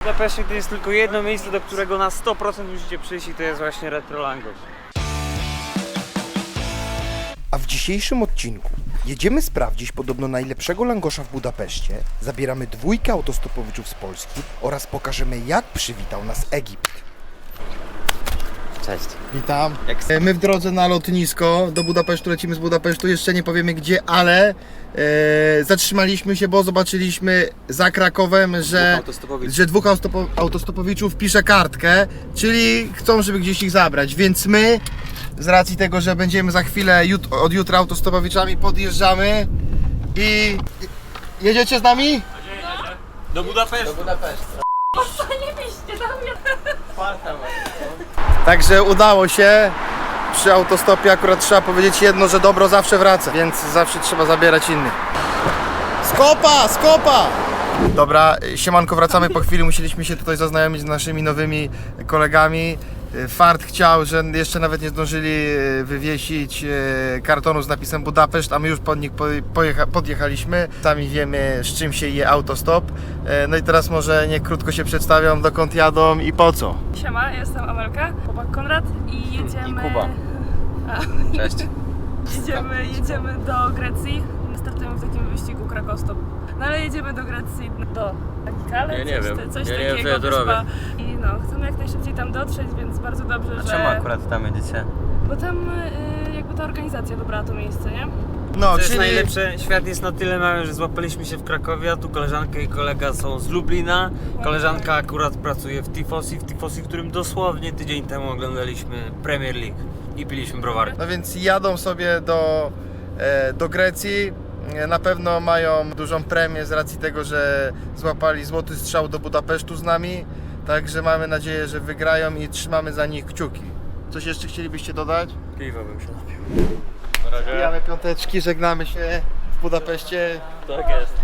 W Budapeszcie to jest tylko jedno miejsce, do którego na 100% musicie przyjść i to jest właśnie Retro Langos. A w dzisiejszym odcinku jedziemy sprawdzić podobno najlepszego langosza w Budapeszcie, zabieramy dwójkę autostopowiczów z Polski oraz pokażemy jak przywitał nas Egipt. Cześć. Witam. E, My w drodze na lotnisko do Budapesztu, lecimy z Budapesztu, jeszcze nie powiemy gdzie, ale e, zatrzymaliśmy się, bo zobaczyliśmy za Krakowem, że, że dwóch autostopo, autostopowiczów pisze kartkę, czyli chcą, żeby gdzieś ich zabrać, więc my z racji tego, że będziemy za chwilę jut, od jutra autostopowiczami podjeżdżamy i jedziecie z nami? Do Budapesztu. Także udało się. Przy autostopie akurat trzeba powiedzieć jedno, że dobro zawsze wraca, więc zawsze trzeba zabierać innych. Skopa, skopa! Dobra, siemanko, wracamy po chwili. Musieliśmy się tutaj zaznajomić z naszymi nowymi kolegami. Fart chciał, że jeszcze nawet nie zdążyli e, wywiesić e, kartonu z napisem Budapeszt, a my już pod nich podjechaliśmy. Sami wiemy, z czym się je autostop. E, No i teraz może nie krótko się przedstawią, dokąd jadą i po co. Siema, jestem Amelka, chłopak Konrad i jedziemy... I Kuba. Cześć. Jedziemy, jedziemy do Grecji. Startujemy w takim wyścigu Krakostop. No ale jedziemy do Grecji, do Agikale, Ja nie coś, wiem. coś Ja nie wiem, takiego. co ja tu robię. I no, chcemy jak najszybciej tam dotrzeć, więc bardzo dobrze, że... Czemu akurat tam jedziecie? Bo tam y, jakby ta organizacja dobrała to miejsce, nie? No, Co jest najlepsze, świat jest na tyle mały, że złapaliśmy się w Krakowie, a tu koleżanka i kolega są z Lublina. Koleżanka akurat pracuje w Tifosi, w Tifosi, w którym dosłownie tydzień temu oglądaliśmy Premier League i piliśmy browary. No więc jadą sobie do, do Grecji. E, Na pewno mają dużą premię z racji tego, że złapali złoty strzał do Budapesztu z nami. Także mamy nadzieję, że wygrają i trzymamy za nich kciuki. Coś jeszcze chcielibyście dodać? Piwo bym się napił. Wbijamy piąteczki, żegnamy się w Budapeszcie. Tak jest.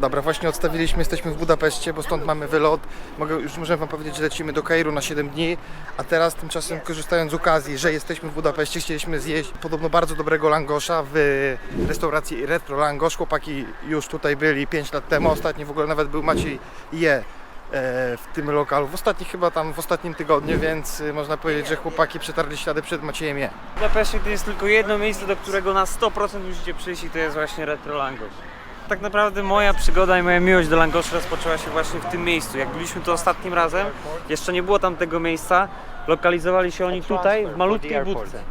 Dobra, właśnie odstawiliśmy, jesteśmy w Budapeszcie, bo stąd mamy wylot. Mogę, już możemy Wam powiedzieć, że lecimy do Kairu na 7 dni, a teraz tymczasem korzystając z okazji, że jesteśmy w Budapeszcie, chcieliśmy zjeść podobno bardzo dobrego langosza w restauracji Retro Langosz. Chłopaki już tutaj byli 5 lat temu, ostatni w ogóle nawet był Maciej Je e, w tym lokalu, w ostatnich chyba tam w ostatnim tygodniu, więc y, można powiedzieć, że chłopaki przetarli ślady przed Maciejem Je. W Budapeszcie to jest tylko jedno miejsce, do którego na 100% musicie przyjść i to jest właśnie Retro Langos. Tak naprawdę moja przygoda i moja miłość do Langosza rozpoczęła się właśnie w tym miejscu. Jak byliśmy tu ostatnim razem, jeszcze nie było tam tego miejsca, lokalizowali się oni tutaj, w malutkiej budce.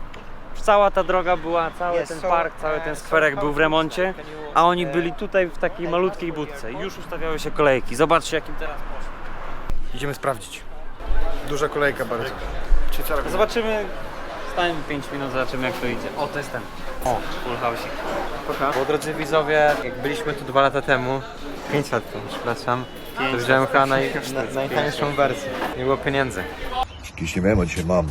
Cała ta droga była, cały ten park, cały ten skwerek był w remoncie, a oni byli tutaj w takiej malutkiej budce. Już ustawiały się kolejki. Zobaczcie jakim teraz poszło. Idziemy sprawdzić. Duża kolejka bardzo. Zobaczymy, stańmy 5 minut, zobaczymy jak to idzie. O, to jest ten. O, full house'ik. Bo drodzy widzowie, jak byliśmy tu dwa lata temu, 5 lat temu, przepraszam, to wziąłem chyba naj, na, najtańszą wersję. Nie było pieniędzy. Kiedyś nie miałem, a dzisiaj mam.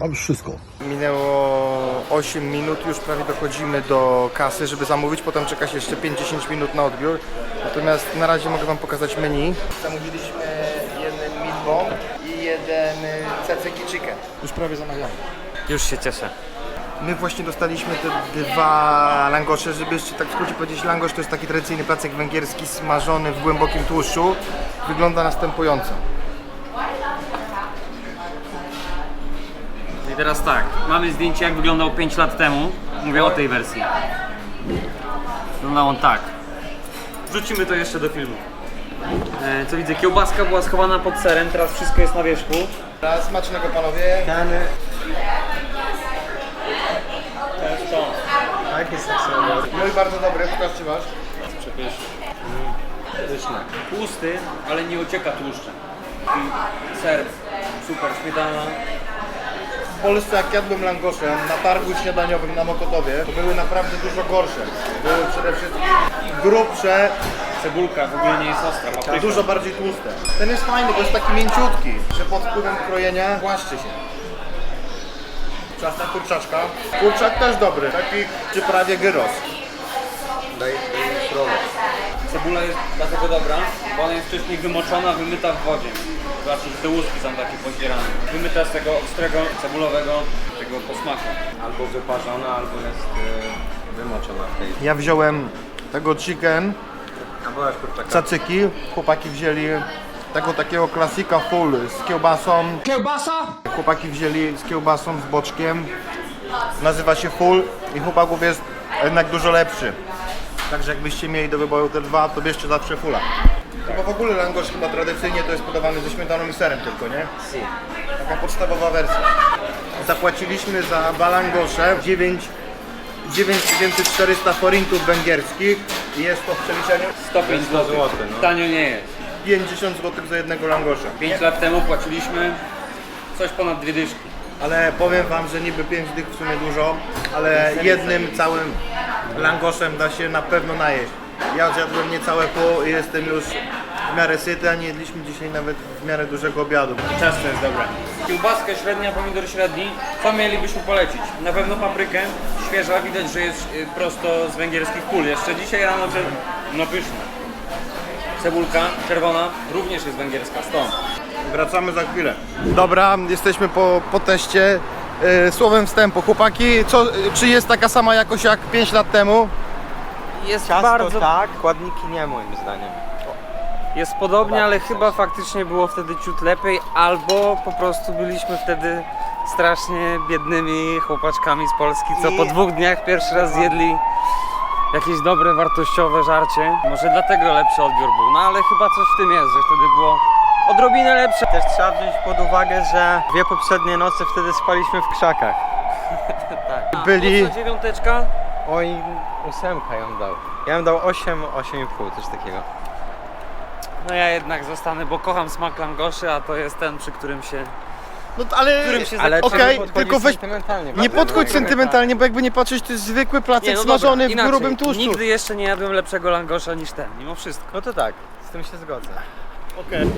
Mam już wszystko. Minęło 8 minut, już prawie dochodzimy do kasy, żeby zamówić, potem czeka się jeszcze 5-10 minut na odbiór. Natomiast na razie mogę Wam pokazać menu. Zamówiliśmy jeden meatball i jeden tzatziki chicken. Już prawie zamawiamy. Już się cieszę. My właśnie dostaliśmy te dwa langosze, żeby jeszcze tak w skrócie powiedzieć, langosz to jest taki tradycyjny placek węgierski smażony w głębokim tłuszczu. Wygląda następująco. I teraz tak, mamy zdjęcie jak wyglądał 5 lat temu. Mówię o tej wersji. Wyglądał on tak. Wrzucimy to jeszcze do filmu. E, co widzę, kiełbaska była schowana pod serem, teraz wszystko jest na wierzchu. Raz, smacznego panowie. No i bardzo dobry, pokażcie wasz. Tłusty, ale nie ocieka tłuszczem. I ser, super, śmietana. W Polsce jak jadłem langosze na targu śniadaniowym na Mokotowie, to były naprawdę dużo gorsze. Były przede wszystkim grubsze, Cebulka w ogóle nie jest ostra, papryka. dużo bardziej tłuste. Ten jest fajny, bo jest taki mięciutki, że pod wpływem krojenia głaszczy się. Czas na kurczaczka. Kurczak też dobry, taki czy prawie gyros. Daj, daj spróbować. Cebula jest dlatego dobra, bo ona jest wcześniej wymoczona, wymyta w wodzie. Zobaczcie, że te łuski są takie pozbierane. Wymyta z tego ostrego, cebulowego, tego posmaku. Albo wyparzona, albo jest wymoczona w tej Ja wziąłem tego chicken A byłaś kurczaka. cacyki. Chłopaki wzięli tego takiego klasika full z kiełbasą. Kiełbasa? Chłopaki wzięli z kiełbasą, z boczkiem. Nazywa się full i chłopaków jest jednak dużo lepszy. Także jakbyście mieli do wyboru te dwa, to bierzcie zawsze fulla. No bo w ogóle langosz chyba tradycyjnie to jest podawany ze śmietaną i serem tylko, nie? Taka podstawowa wersja. Zapłaciliśmy za dwa langosze 9 9400 forintów węgierskich i jest to w przeliczeniu 105 zł. Tanio nie jest. 50 zł za jednego langosza. 5 lat temu płaciliśmy coś ponad dwie dyszki. Ale powiem wam, że niby 5 dych w sumie dużo, ale jednym całym langoszem da się na pewno najeść. Ja zjadłem niecałe pół i jestem już w miarę syty, a nie jedliśmy dzisiaj nawet w miarę dużego obiadu. Ciasto jest dobre. Kiełbaska średnia, pomidor średni. Co mielibyśmy polecić? Na pewno paprykę. Świeża, widać, że jest y, prosto z węgierskich pól. Jeszcze dzisiaj rano, że no pyszne. Cebulka czerwona również jest węgierska, stąd. Wracamy za chwilę. Dobra, jesteśmy po, po teście. Yy, słowem wstępu, chłopaki, co, czy jest taka sama jakość jak 5 lat temu? Jest Ciasto bardzo... tak, składniki nie moim zdaniem. Jest podobnie, ale chyba faktycznie było wtedy ciut lepiej, albo po prostu byliśmy wtedy strasznie biednymi chłopaczkami z Polski, co po dwóch dniach pierwszy raz zjedli jakieś dobre, wartościowe żarcie. Może dlatego lepszy odbiór był, no ale chyba coś w tym jest, że wtedy było odrobinę lepsze. Też trzeba wziąć pod uwagę, że dwie poprzednie noce wtedy spaliśmy w krzakach. Tak. Byli- A co, dziewiąteczka? Oj, ósemka ją dał. Ja bym dał 8, 8,5, coś takiego. No ja jednak zostanę, bo kocham smak langoszy, a to jest ten, przy którym się... No ale, Którym się Ale okej, podchodzić tylko weź, sentymentalnie. nie bardzo. podchodź sentymentalnie, bo jakby nie patrzeć, to jest zwykły placek no smażony dobra, w inaczej. grubym tłuszczu. Nigdy jeszcze nie jadłem lepszego langosza niż ten, mimo wszystko. No to tak, z tym się zgodzę. Okej.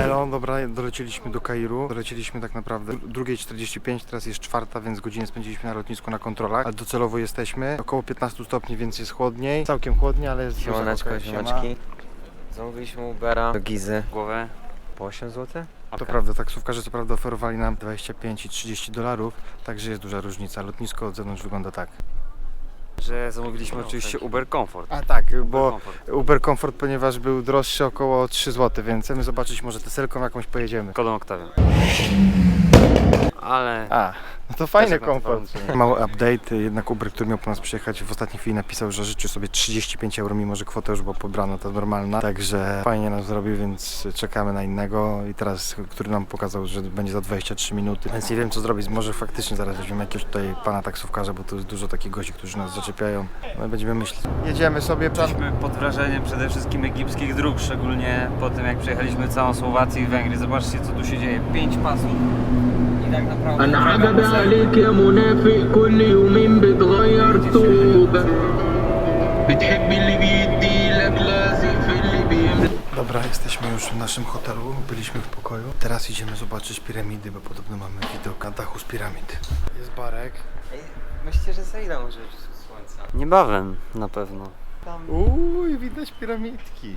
Elo, dobra, dolecieliśmy do Kairu. Dolecieliśmy tak naprawdę 2.45, teraz jest czwarta, więc godzinę spędziliśmy na lotnisku na kontrolach. Docelowo jesteśmy. Około 15 stopni, więc jest chłodniej. Całkiem chłodniej, ale jest Siemaneczko, okej, siema. Zamówiliśmy Ubera do Gizy Głowę. po 8 zł. To prawda, taksówkarze co prawda oferowali nam 25 i 30 dolarów, także jest duża różnica. Lotnisko od zewnątrz wygląda tak. Że zamówiliśmy oczywiście Uber Comfort. A tak, bo Comfort. Uber Comfort, ponieważ był droższy około 3 zł, więc chcemy zobaczyć, może teselką jakąś pojedziemy. Kodą Octavian. Ale A, no to fajny Też komfort. Mały update, jednak Uber, który miał po nas przyjechać w ostatniej chwili napisał, że życzył sobie 35 euro, mimo że kwota już była pobrana, to normalna. Także fajnie nam zrobił, więc czekamy na innego i teraz, który nam pokazał, że będzie za 23 minuty. Więc nie wiem co zrobić, może faktycznie zaraz weźmiemy jakiegoś tutaj pana taksówkarza, bo tu jest dużo takich gości, którzy nas zaczepiają. No i będziemy myśleć. Jedziemy sobie, jesteśmy pod wrażeniem przede wszystkim egipskich dróg, szczególnie po tym jak przejechaliśmy całą Słowację i Węgry. Zobaczcie co tu się dzieje. Pięć pasów. I tak naprawdę... العقب عليك يا منافق كل يومين بتغير طوبة بتحب اللي بيديلك لازق في اللي بيملك Dobra, jesteśmy już w naszym hotelu, byliśmy w pokoju. Teraz idziemy zobaczyć piramidy, bo podobno mamy widok na dachu z piramid. Jest barek. Myślicie, że za ile może być słońca? Niebawem na pewno. Uuu, widać piramidki.